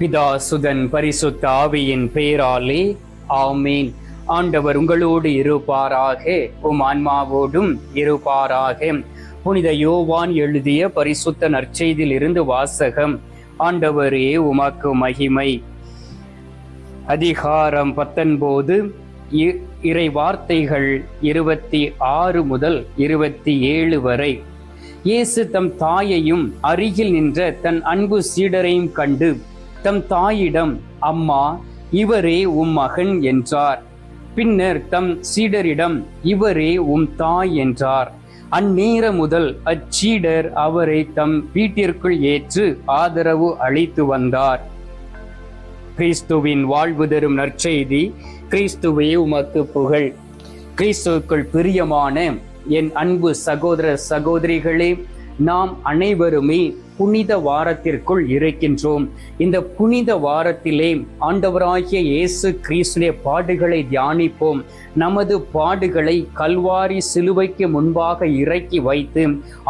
பிதா சுதன் பரிசுத்த ஆவியின் பெயராலே ஆமீன். ஆண்டவர் உங்களோடு இருப்பாராக உம் ஆன்மாவோடும் இருப்பாராக. புனித யோவான் எழுதிய பரிசுத்த நற்செய்தியில் இருந்து வாசகம் ஆண்டவரே உமக்கு மகிமை. அதிகாரம் பத்தொன்பது இ- இறை வார்த்தைகள் இருபத்தி ஆறு முதல் இருபத்தி ஏழு வரை. இயேசு தம் தாயையும் அருகில் நின்ற தன் அன்பு சீடரையும் கண்டு தம் தாயிடம் அம்மா இவரே உம் மகன் என்றார். பின்னர் தம் சீடரிடம் இவரே உம் தாய் என்றார். அந்நேர முதல் அச்சீடர் அவரை தம் வீட்டிற்குள் ஏற்று ஆதரவு அளித்து வந்தார். கிறிஸ்துவின் வாழ்வு தரும் நற்செய்தி கிறிஸ்துவே உமக்கு புகழ். கிறிஸ்துவுக்குள் பிரியமான என் அன்பு சகோதர சகோதரிகளே நாம் அனைவருமே புனித வாரத்திற்குள் இருக்கின்றோம். இந்த புனித வாரத்திலே ஆண்டவராகிய இயேசு கிறிஸ்துடைய பாடுகளை தியானிப்போம். நமது பாடுகளை கல்வாரி சிலுவைக்கு முன்பாக இறக்கி வைத்து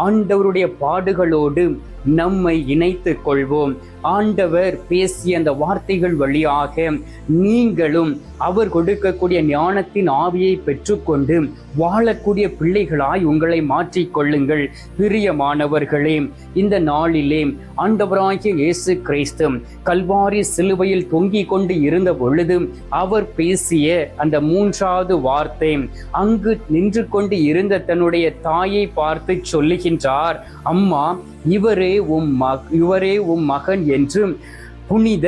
ஆண்டவருடைய பாடுகளோடு நம்மை இணைத்துக் கொள்வோம். ஆண்டவர் பேசிய அந்த வார்த்தைகள் வழியாக நீங்களும் அவர் கொடுக்கக்கூடிய ஞானத்தின் ஆவியை பெற்றுக்கொண்டு வாழக்கூடிய பிள்ளைகளாய் உங்களை மாற்றிக்கொள்ளுங்கள் பிரியமானவர்களே இந்த நாள் நாளிலே ஆண்டவராகிய இயேசு கிறிஸ்து கல்வாரி சிலுவையில் தொங்கிக் கொண்டு இருந்த பொழுது அவர் பேசிய அந்த மூன்றாவது வார்த்தை அங்கு நின்று கொண்டு இருந்த தன்னுடைய தாயை பார்த்து சொல்லுகின்றார் அம்மா இவரே உம் மக இவரே உம் மகன் என்று புனித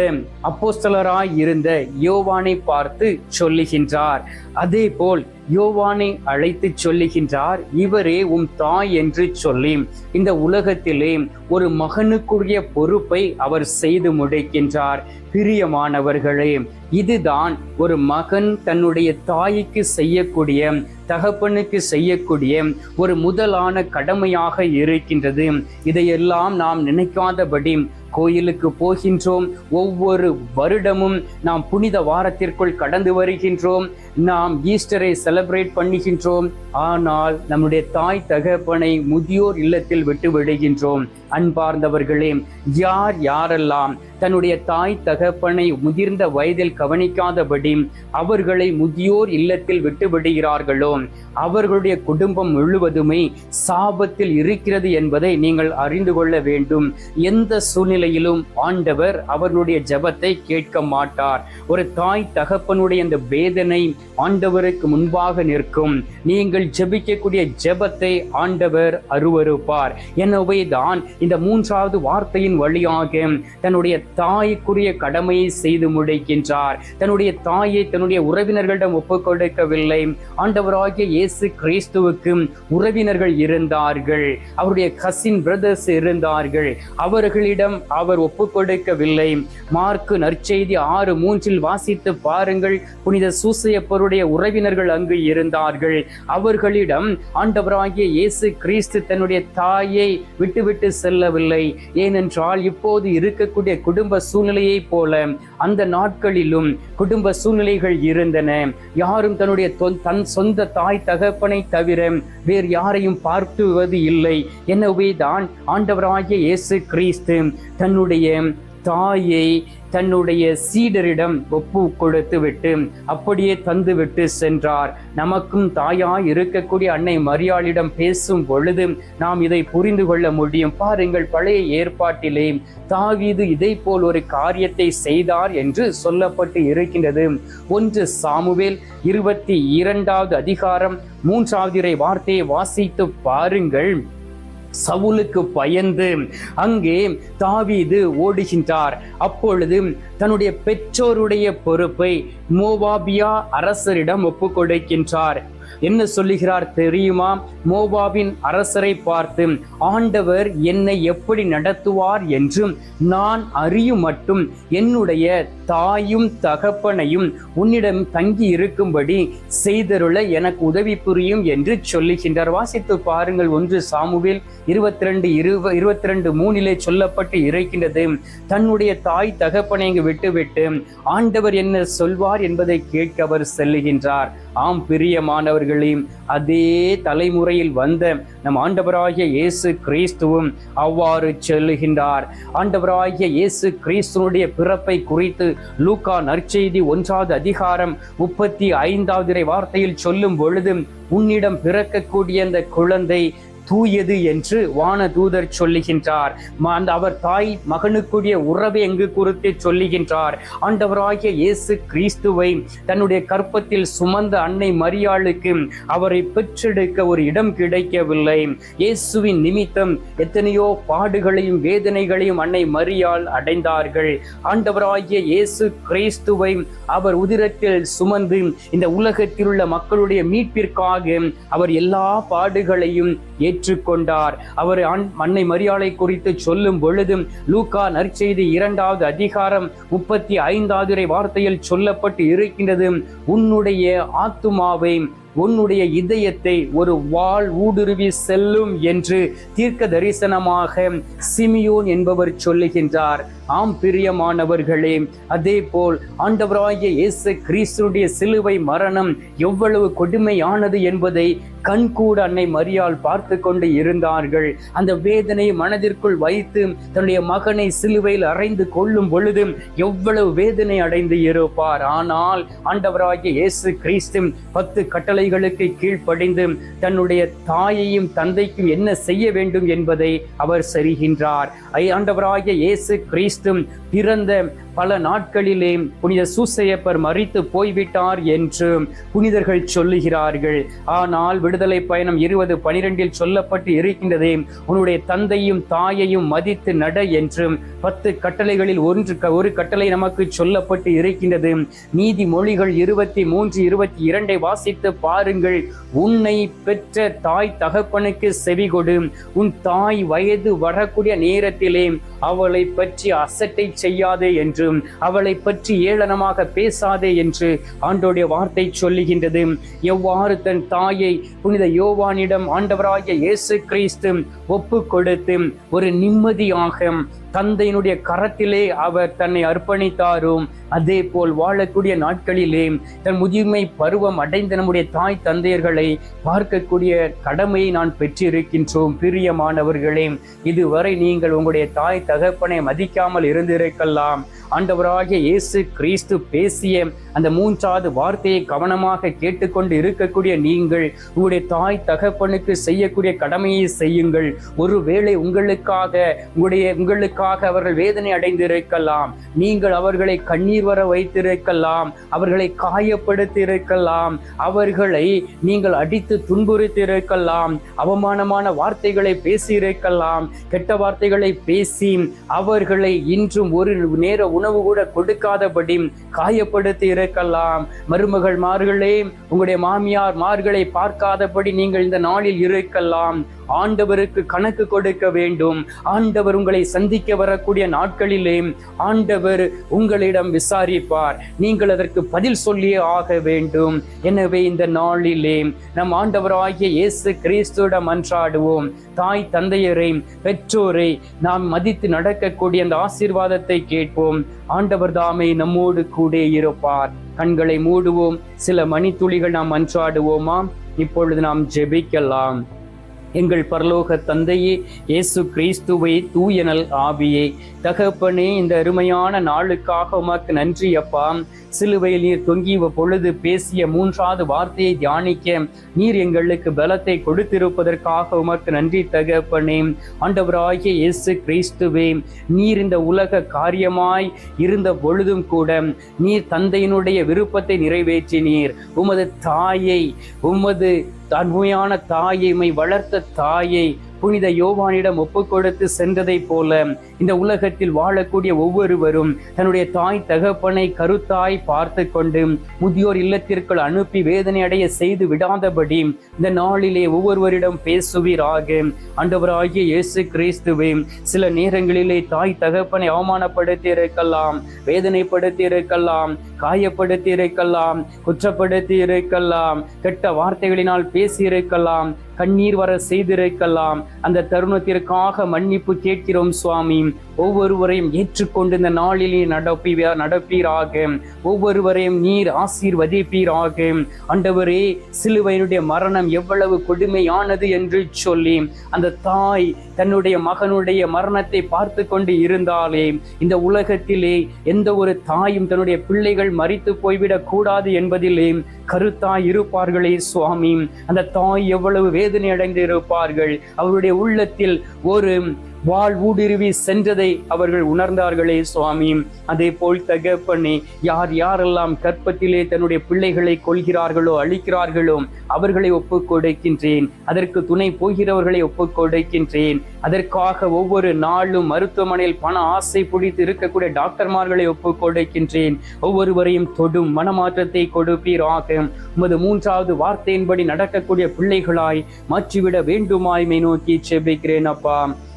அப்போஸ்தலராய் இருந்த யோவானை பார்த்து சொல்லுகின்றார். அதே போல் யோவானை அழைத்து சொல்லுகின்றார் இவரே உம் தாய் என்று சொல்லி. இந்த உலகத்திலே ஒரு மகனுக்குரிய பொறுப்பை அவர் செய்து முடிக்கின்றார். பிரியமானவர்களே இதுதான் ஒரு மகன் தன்னுடைய தாய்க்கு செய்யக்கூடிய தகப்பனுக்கு செய்யக்கூடிய ஒரு முதலான கடமையாக இருக்கின்றது. இதையெல்லாம் நாம் நினைக்காதபடி கோயிலுக்கு போகின்றோம். ஒவ்வொரு வருடமும் நாம் புனித வாரத்திற்குள் கடந்து வருகின்றோம். நாம் ஈஸ்டரை செலிப்ரேட் பண்ணுகின்றோம். ஆனால் நம்முடைய தாய் தகப்பனை முதியோர் இல்லத்தில் விட்டு விடுகின்றோம். அன்பார்ந்தவர்களே யார் யாரெல்லாம் தன்னுடைய தாய் தகப்பனை முதிர்ந்த வயதில் கவனிக்காதபடி அவர்களை முதியோர் இல்லத்தில் விட்டுவிடுகிறார்களோ அவர்களுடைய குடும்பம் முழுவதுமே சாபத்தில் இருக்கிறது என்பதை நீங்கள் அறிந்து கொள்ள வேண்டும். எந்த சூழ்நிலையிலும் ஆண்டவர் அவர்களுடைய ஜெபத்தை கேட்க மாட்டார். ஒரு தாய் தகப்பனுடைய அந்த வேதனை ஆண்டவருக்கு முன்பாக நிற்கும். நீங்கள் ஜெபிக்கக்கூடிய ஜெபத்தை ஆண்டவர் அருவருப்பார். எனவே தான் இந்த மூன்றாவது வார்த்தையின் வழியாக தன்னுடைய தாய்க்குரிய கடமையை செய்து முடிக்கின்றார். தன்னுடைய தாயை தன்னுடைய உறவினர்களிடம் ஒப்புக்கொடுக்கவில்லை. ஆண்டவராகிய இயேசு கிறிஸ்துவுக்கு உறவினர்கள் இருந்தார்கள். அவருடைய கசின் பிரதர்ஸ் இருந்தார்கள். அவர்களிடம் அவர் ஒப்புக்கொடுக்கவில்லை. மார்க்கு நற்செய்தி ஆறு மூன்றில் வாசித்து பாருங்கள். புனித சூசையப்பருடைய உறவினர்கள் அங்கு இருந்தார்கள். அவர்களிடம் ஆண்டவராகிய இயேசு கிறிஸ்து தன்னுடைய தாயை விட்டுவிட்டு செல்லவில்லை. ஏனென்றால் இப்போது இருக்கக்கூடிய குடும்ப சூழ்நிலையை போல அந்த நாட்களிலும் குடும்ப சூழ்நிலைகள் இருந்தன. யாரும் தன்னுடைய தன் சொந்த தாய் தகப்பனை தவிர வேறு யாரையும் பார்த்துவது இல்லை. எனவே தான் ஆண்டவராகிய இயேசு கிறிஸ்து தன்னுடைய தாயை தன்னுடைய சீடரிடம் ஒப்பு கொடுத்து விட்டு அப்படியே தந்துவிட்டு சென்றார். நமக்கும் தாயாய் இருக்கக்கூடிய அன்னை மரியாளிடம் பேசும் பொழுது நாம் இதை புரிந்து கொள்ள முடியும். பாருங்கள் பழைய ஏற்பாட்டிலே தாவீது இதை போல் ஒரு காரியத்தை செய்தார் என்று சொல்லப்பட்டு இருக்கின்றது. ஒன்று சாமுவேல் இருபத்தி இரண்டாவது அதிகாரம் மூன்றாவது வார்த்தையை வாசித்து பாருங்கள். சவுலுக்கு பயந்து அங்கே தாவீது ஓடுகின்றார். அப்பொழுது தன்னுடைய பெற்றோருடைய பொறுப்பை மோவாபியா அரசரிடம் ஒப்புக் கொடுக்கின்றார் என்ன சொல்லுகிறார் தெரியுமா? மோபாவின் அரசரை பார்த்து ஆண்டவர் என்னை எப்படி நடத்துவார் என்றும் நான் அறியும் மட்டும் என்னுடைய தாயும் தகப்பனையும் உன்னிடம் தங்கி இருக்கும்படி செய்தருள எனக்கு உதவி புரியும் என்று சொல்லுகின்றார். வாசித்து பாருங்கள் ஒன்று சாமுவில் இருபத்தி ரெண்டு இருவ இருபத்தி ரெண்டு மூணிலே சொல்லப்பட்டு இருக்கின்றது தன்னுடைய தாய் தகப்பனை இங்கு விட்டுவிட்டு ஆண்டவர் என்ன சொல்வார் என்பதை கேட்க அவர் செல்லுகின்றார். ஆம் பிரியமானவர் பிரியமானவர்களே அதே தலைமுறையில் வந்த நம் ஆண்டவராகிய இயேசு கிறிஸ்துவும் அவ்வாறு சொல்லுகின்றார். ஆண்டவராகிய இயேசு கிறிஸ்துவனுடைய பிறப்பை குறித்து லூக்கா நற்செய்தி ஒன்றாவது அதிகாரம் முப்பத்தி ஐந்தாவது வார்த்தையில் சொல்லும் பொழுது உன்னிடம் பிறக்கக்கூடிய அந்த குழந்தை தூயது என்று வான தூதர் சொல்லுகின்றார் அந்த அவர் தாய் மகனுக்குரிய உறவை எங்கு குறித்து சொல்லுகின்றார். ஆண்டவராகிய இயேசு கிறிஸ்துவை தன்னுடைய கற்பத்தில் சுமந்த அன்னை மரியாளுக்கு அவரை பெற்றெடுக்க ஒரு இடம் கிடைக்கவில்லை. இயேசுவின் நிமித்தம் எத்தனையோ பாடுகளையும் வேதனைகளையும் அன்னை மரியாள் அடைந்தார்கள். ஆண்டவராகிய இயேசு கிறிஸ்துவை அவர் உதிரத்தில் சுமந்து இந்த உலகத்தில் உள்ள மக்களுடைய மீட்பிற்காக அவர் எல்லா பாடுகளையும் ஏ ஏற்றுக்கொண்டார். அவர் ஆண்- அன்னை மரியாதை குறித்து சொல்லும் பொழுதும் லூகா நற்செய்தி இரண்டாவது அதிகாரம் முப்பத்தி ஐந்தாவது வார்த்தையில் சொல்லப்பட்டு இருக்கின்றது உன்னுடைய ஆத்துமாவை உன்னுடைய இதயத்தை ஒரு வாள் ஊடுருவி செல்லும் என்று தீர்க்க தரிசனமாக சிமியோன் என்பவர் சொல்லுகின்றார். ஆம் பிரியமானவர்களே அதே போல் ஆண்டவராகிய இயேசு கிறிஸ்துடைய சிலுவை மரணம் எவ்வளவு கொடுமையானது என்பதை கண்கூட அன்னை மரியால் பார்த்து கொண்டு இருந்தார்கள். அந்த வேதனை மனதிற்குள் வைத்து தன்னுடைய மகனை சிலுவையில் அறைந்து கொள்ளும் பொழுது எவ்வளவு வேதனை அடைந்து இருப்பார். ஆனால் ஆண்டவராகிய இயேசு கிறிஸ்து பத்து கட்டளை கட்டளைகளுக்கு கீழ்ப்படிந்து தன்னுடைய தாயையும் தந்தைக்கும் என்ன செய்ய வேண்டும் என்பதை அவர் சரிகின்றார். ஐ ஆண்டவராகிய இயேசு கிறிஸ்து பிறந்த பல நாட்களிலே புனித சூசையப்பர் மறித்து போய்விட்டார் என்று புனிதர்கள் சொல்லுகிறார்கள். ஆனால் விடுதலை பயணம் இருபது பனிரெண்டில் சொல்லப்பட்டு இருக்கின்றதே உன்னுடைய தந்தையும் தாயையும் மதித்து நட என்று பத்து கட்டளைகளில் ஒன்று க- ஒரு கட்டளை நமக்கு சொல்லப்பட்டு இருக்கின்றது. நீதிமொழிகள் இருபத்தி மூன்று இருபத்தி இரண்டை வாசித்து பாருங்கள். உன்னை பெற்ற தாய் தகப்பனுக்கு செவிகொடு. உன் தாய் வயது வரக்கூடிய நேரத்திலே அவளை பற்றி அசட்டை செய்யாதே என்றும் அவளை பற்றி ஏளனமாக பேசாதே என்று ஆண்டோடைய வார்த்தை சொல்லுகின்றது. எவ்வாறு தன் தாயை புனித யோவானிடம் ஆண்டவராகிய இயேசு கிறிஸ்து ஒப்பு கொடுத்து ஒரு நிம்மதியாக தந்தையினுடைய கரத்திலே அவர் தன்னை அர்ப்பணித்தாரும் அதே போல் வாழக்கூடிய நாட்களிலே தன் முதுமை பருவம் அடைந்த நம்முடைய தாய் தந்தையர்களை பார்க்கக்கூடிய கடமையை நான் பெற்றிருக்கின்றோம். பிரியமானவர்களே இதுவரை நீங்கள் உங்களுடைய தாய் தகப்பனை மதிக்காமல் இருந்திருக்கலாம். ஆண்டவராகிய இயேசு கிறிஸ்து பேசிய அந்த மூன்றாவது வார்த்தையை கவனமாக கேட்டுக்கொண்டு இருக்கக்கூடிய நீங்கள் உங்களுடைய தாய் தகப்பனுக்கு செய்யக்கூடிய கடமையை செய்யுங்கள். ஒருவேளை உங்களுக்காக உங்களுடைய உங்களுக்காக அவர்கள் வேதனை அடைந்திருக்கலாம். நீங்கள் அவர்களை கண்ணீர் வர வைத்திருக்கலாம். அவர்களை காயப்படுத்தி இருக்கலாம் அவர்களை நீங்கள் அடித்து துன்புறுத்தியிருக்கலாம். அவமானமான வார்த்தைகளை பேசியிருக்கலாம். கெட்ட வார்த்தைகளை பேசி அவர்களை இன்றும் ஒரு நேர உணவு கூட கொடுக்காதபடி காயப்படுத்தி இருக்கலாம். மருமகள் மார்களே உங்களுடைய மாமியார் மார்களை பார்க்காதபடி நீங்கள் இந்த நாளில் இருக்கலாம். ஆண்டவருக்கு கணக்கு கொடுக்க வேண்டும். ஆண்டவர் உங்களை சந்திக்க வரக்கூடிய நாட்களிலே ஆண்டவர் உங்களிடம் விசாரிப்பார். நீங்கள் அதற்கு பதில் சொல்லியே ஆக வேண்டும். எனவே இந்த நாளிலே நம் ஆண்டவராகிய இயேசு கிறிஸ்துவிடம் அன்றாடுவோம். தாய் தந்தையரை பெற்றோரை நாம் மதித்து நடக்கக்கூடிய அந்த ஆசீர்வாதத்தை கேட்போம். ஆண்டவர் தாமே நம்மோடு கூட இருப்பார். கண்களை மூடுவோம். சில மணித்துளிகள் நாம் அன்றாடுவோமா இப்பொழுது நாம் ஜெபிக்கலாம். எங்கள் பரலோக தந்தையே இயேசு கிறிஸ்துவை தூயனல் ஆவியே. தகப்பனே இந்த அருமையான நாளுக்காக உமக்கு நன்றி அப்பா. சிலுவையில் நீர் தொங்கிய பொழுது பேசிய மூன்றாவது வார்த்தையை தியானிக்க நீர் எங்களுக்கு பலத்தை கொடுத்திருப்பதற்காக உமக்கு நன்றி தகப்பனே. ஆண்டவராகிய இயேசு கிறிஸ்துவே நீர் இந்த உலக காரியமாய் இருந்த பொழுதும் கூட நீர் தந்தையினுடைய விருப்பத்தை நிறைவேற்றினீர். உமது தாயை உமது தன்மையான தாயை வளர்த்த தாயை புனித யோவானிடம் ஒப்பு கொடுத்து சென்றதைப் போல இந்த உலகத்தில் வாழக்கூடிய ஒவ்வொருவரும் தன்னுடைய தாய் தகப்பனை கருத்தாய் பார்த்து கொண்டு முதியோர் இல்லத்திற்குள் அனுப்பி வேதனை அடைய செய்து விடாதபடி இந்த நாளிலே ஒவ்வொருவரிடம் பேசுவீராக. ஆண்டவராகிய இயேசு கிறிஸ்துவே சில நேரங்களிலே தாய் தகப்பனை அவமானப்படுத்தி இருக்கலாம் வேதனைப்படுத்தி இருக்கலாம் காயப்படுத்தி இருக்கலாம் குற்றப்படுத்தி இருக்கலாம் கெட்ட வார்த்தைகளினால் பேசி இருக்கலாம் கண்ணீர் வர செய்திருக்கலாம். அந்த தருணத்திற்காக மன்னிப்பு கேட்கிறோம் சுவாமி. ஒவ்வொருவரையும் ஏற்றுக்கொண்டு இந்த நாளிலே நடப்பி நடப்பீராக. ஒவ்வொருவரையும் நீர் ஆசீர்வதிப்பீராக. ஆண்டவரே சிலுவையினுடைய மரணம் எவ்வளவு கொடுமையானது என்று சொல்லி அந்த தாய் தன்னுடைய மகனுடைய மரணத்தை பார்த்து கொண்டு இருந்தாலே இந்த உலகத்திலே எந்த ஒரு தாயும் தன்னுடைய பிள்ளைகள் மறித்து போய்விடக் கூடாது என்பதிலே கருத்தாய் இருப்பார்களே சுவாமி. அந்த தாய் எவ்வளவு வேதனை அடைந்து இருப்பார்கள் அவருடைய உள்ளத்தில் ஒரு வாழ் ஊடுருவி சென்றதை அவர்கள் உணர்ந்தார்களே சுவாமி. அதே போல் தகப்பனே யார் யாரெல்லாம் கற்பத்திலே தன்னுடைய பிள்ளைகளை கொள்கிறார்களோ அழிக்கிறார்களோ அவர்களை ஒப்புக் கொடுக்கின்றேன். அதற்கு துணை போகிறவர்களை ஒப்புக் கொடுக்கின்றேன். அதற்காக ஒவ்வொரு நாளும் மருத்துவமனையில் பண ஆசை பிடித்து இருக்கக்கூடிய டாக்டர்மார்களை ஒப்புக் கொடுக்கின்றேன். ஒவ்வொருவரையும் தொடும் மனமாற்றத்தை கொடுப்பீராக. உமது மூன்றாவது வார்த்தையின்படி நடக்கக்கூடிய பிள்ளைகளாய் மாற்றிவிட வேண்டுமாய்மை நோக்கி செபிக்கிறேன் அப்பா.